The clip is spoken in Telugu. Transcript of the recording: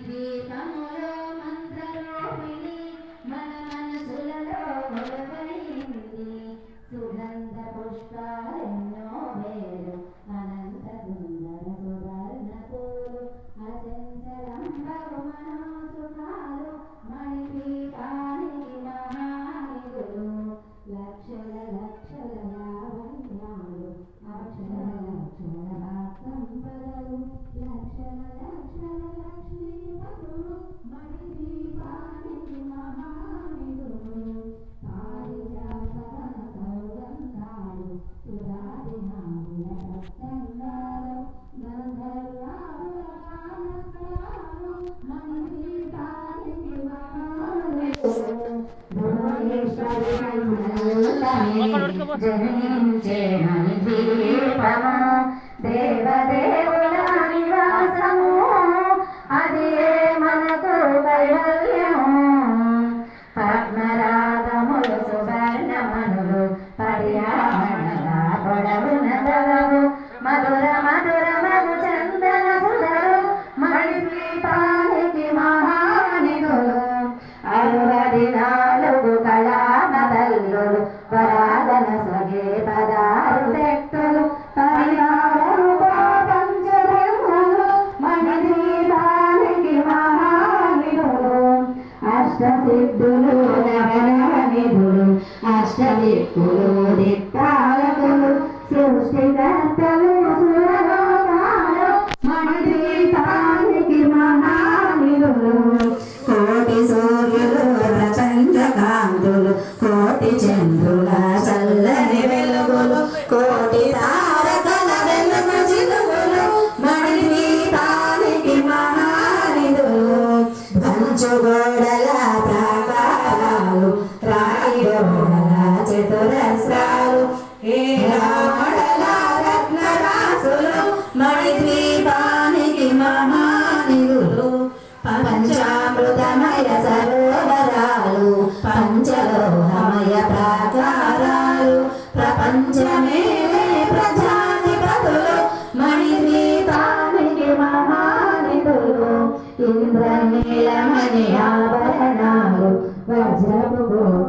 సంగీతములో మంత్రలోహిణి మన మనసులలో గొడవైంది సుగంధ పుష్పాలు మహానిధులు జనించే దీపము దేవదేవుల అష్టసిద్ధులు నవనవనిధులు అష్టదిక్కులు దిక్పాలకులు సృష్టికర్తలు సురలోకాలు మణిదీపానికి మహానిధులు కోటి సూర్యులు ప్రపంచకాంతులు కోటి చంద్రుల చల్లని వెలుగులు కోటి తారకల వెలుగు చిలుగులు మణిదీపానికి మహానిధులు పంచుగోడల దొరసారు ఏ రామడల రత్న రాసులు మణిద్వీపానికి మహానిధులు. పంచామృతమయ సరోవరాలు పంచలోహమయ ప్రాకారాలు. ప్రపంచమే ప్రజాధిపతులు మణిద్వీపానికి మహానిధులు. ఇంద్రనీలమణి ఆభరణాలు వజ్రపు గోడ